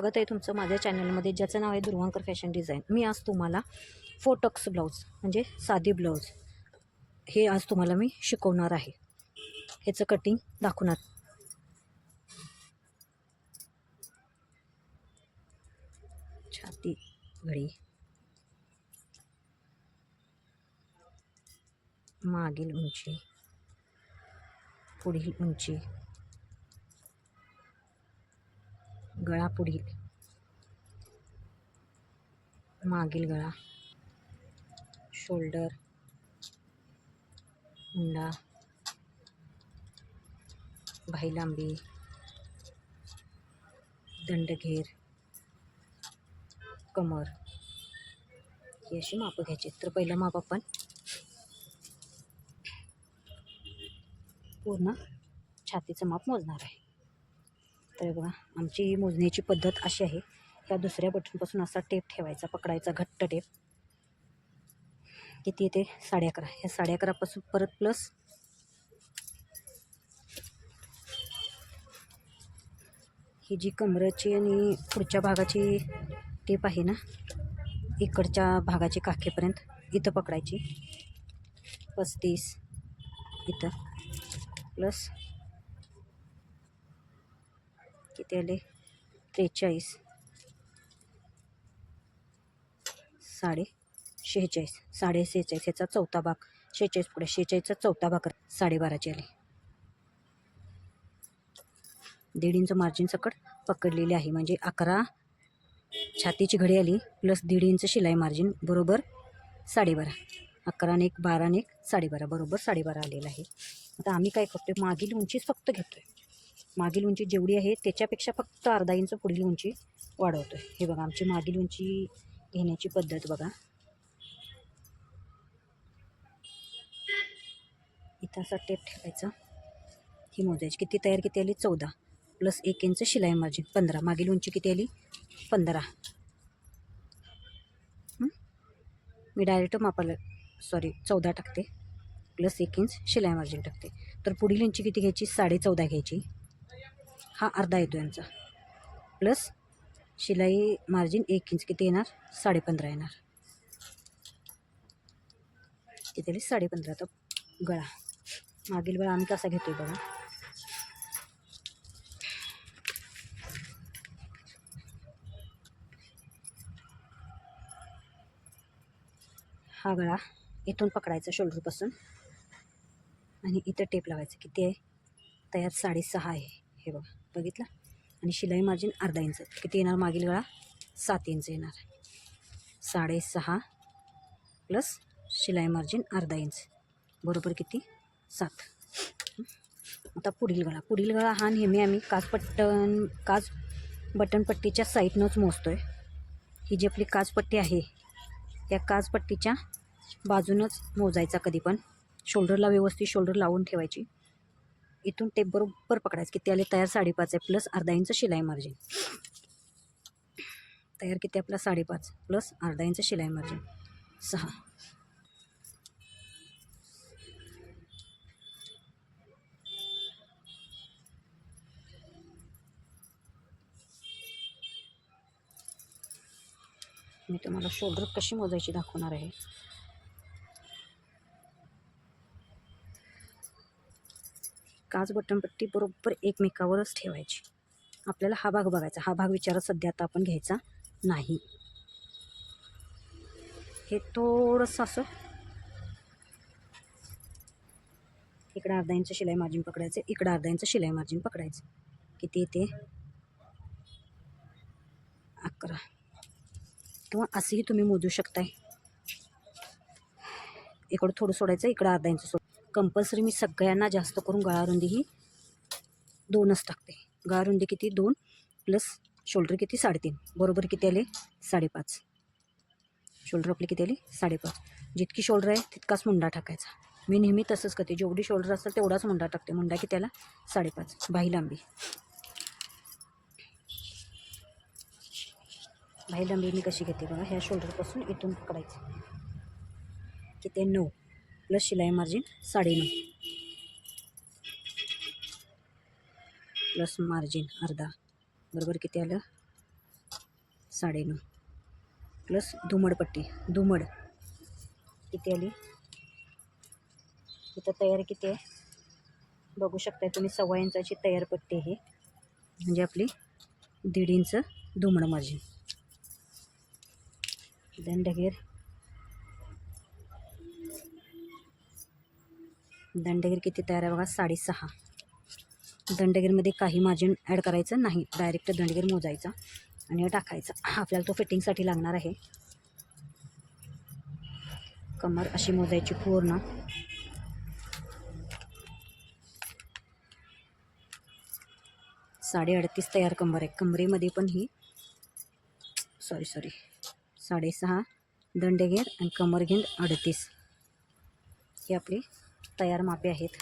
स्वागत आहे तुमचं माझ्या चॅनलमध्ये. ज्याचं नाव आहे दुर्वांकर फॅशन डिझाईन. मी आज तुम्हाला फोटक्स ब्लाऊज म्हणजे साधी ब्लाऊज हे आज तुम्हाला मी शिकवणार आहे. ह्याचं कटिंग दाखवणार छाती घडी. मागील उंची पुढील उंची गळा पुढील मागील गळा. शोल्डर. मुंडा भाईलांबी. दंडघेर. कमर. ही अशी मापं घ्यायची तर पहिलं माप आपण पूर्ण छातीचं माप मोजणार आहे. तर बघा आमची मोजण्याची पद्धत अशी आहे. ह्या दुसऱ्या बटनपासून असा टेप ठेवायचा पकडायचा घट्ट टेप. किती येते साडे अकरा. ह्या साडे अकरापासून परत प्लस ही जी कमरेची आणि पुढच्या भागाची टेप आहे ना इकडच्या भागाची काखेपर्यंत इथं पकडायची. पस्तीस. इथं. प्लस किती आले त्रेचाळीस. साडे शेहेचाळीस. साडे शेहेचाळीस ह्याचा चौथा भाग. शेहेचाळीस पुढे शेहेचाळीसचा चौथा भाग साडेबाराचे आले. दीड इंच मार्जिन सकट पकडलेली आहे. म्हणजे अकरा छातीची घडी आली प्लस दीड इंच शिलाई मार्जिन बरोबर साडेबारा अकरा आणि एक बारा आणि एक साडेबारा बरोबर साडेबारा आलेलं आहे. आता आम्ही काय करतोय? मागील उंचीच फक्त घेतो आहे मागील उंची जेवढी आहे त्याच्यापेक्षा फक्त अर्धा इंच पुढील उंची वाढवतोय. हे बघा आमची मागील उंची घेण्याची पद्धत बघा. इथं असा टेप ठेवायचा. ही मोजायची. किती तयार किती आली? चौदा. प्लस एक इंच शिलाई मार्जिन. पंधरा. मागील उंची किती आली? पंधरा. मी डायरेक्ट मापाला सॉरी चौदा टाकते. प्लस एक इंच शिलाई मार्जिन टाकते. तर पुढील इंची किती घ्यायची? साडे चौदा घ्यायची. हा अर्धा येतो यांचा. प्लस शिलाई मार्जिन एक इंच किती येणार? साडेपंधरा येणार. किती आली साडेपंधरा. तर गळा. मागील गळा आम्ही कसा घेतोय बघा. हा गळा इथून पकडायचा शोल्डरपासून आणि इथं टेप लावायचं. किती आहे? तयार साडेसहा आहे. हे बघा. बघितला? आणि शिलाई मार्जिन अर्धा इंच. किती येणार मागील गळा सात इंच येणार. साडेसहा प्लस शिलाई मार्जिन अर्धा इंच. बरोबर किती? सात. आता पुढील गळा. पुढील गळा हा नेहमी आम्ही काचपट्टन काच बटनपट्टीच्या साईडनंच मोजतो आहे ही जी आपली काचपट्टी आहे त्या काचपट्टीच्या बाजूनच मोजायचा कधी पण शोल्डरला व्यवस्थित शोल्डर लावून ठेवायची. इथून टेप बरोबर पकडायचं किती आले तयार साडेपाच आहे प्लस अर्धा इंच शिलाई मार्जिन तयार किती आपला? साडेपाच प्लस अर्धा इंच शिलाई मार्जिन सहा. मी तुम्हाला शोल्डर कशी मोजायची दाखवणार आहे? काच बटनपट्टी बरोबर एकमेकावरच ठेवायची. आपल्याला हा भाग बघायचा. हा भाग विचारात सध्या आता आपण घ्यायचा नाही. हे थोडंसं असं. इकडं अर्धा इंच शिलाई मार्जिन पकडायचं. इकडं अर्धा इंच शिलाई मार्जिन पकडायचं. किती येते अकरा. किंवा असंही तुम्ही मोजू शकताय. इकडं थोडं सोडायचं इकडं अर्धा इंच कंपल्सरी मी सगळ्यांना जास्त करून गळारुंदी ही दोनच टाकते. गळारुंदी किती? दोन प्लस शोल्डर किती? साडेतीन. बरोबर किती आले? साडेपाच. शोल्डर आपले किती आले? साडेपाच. जितकी शोल्डर आहे तितकाच मुंडा टाकायचा. मी नेहमी तसंच करते. जेवढी शोल्डर असेल तेवढाच मुंडा टाकते. मुंडा किती आला? साडेपाच. बाही लांबी. बाही लांबी मी कशी घेते बघा? ह्या शोल्डरपासून इथून पकडायचं. किती? नऊ. प्लस शिलाई मार्जिन साडेनऊ प्लस मार्जिन अर्धा. बरोबर किती आलं? साडेनऊ प्लस धुमडपट्टी. धुमड. किती आली? इथं तयार किती आहे? बघू शकताय तुम्ही सव्वा इंचाची तयार पट्टी आहे. म्हणजे आपली दीड इंच धुमड मार्जिन दंडगीर दंडगीर किती तयार आहे बघा? साडेसहा. दंडगीरमध्ये काही मार्जिन ॲड करायचं नाही. डायरेक्ट दंडगीर मोजायचा आणि टाकायचा. आपल्याला तो फिटिंगसाठी लागणार आहे. कमर अशी मोजायची पूर्ण. साडे अडतीस तयार कंबर आहे. कमरेमध्ये पण ही सॉरी सॉरी साडेसहा दंडगेर आणि कमरघेंड अडतीस. ही आपली तयार मापे आहेत.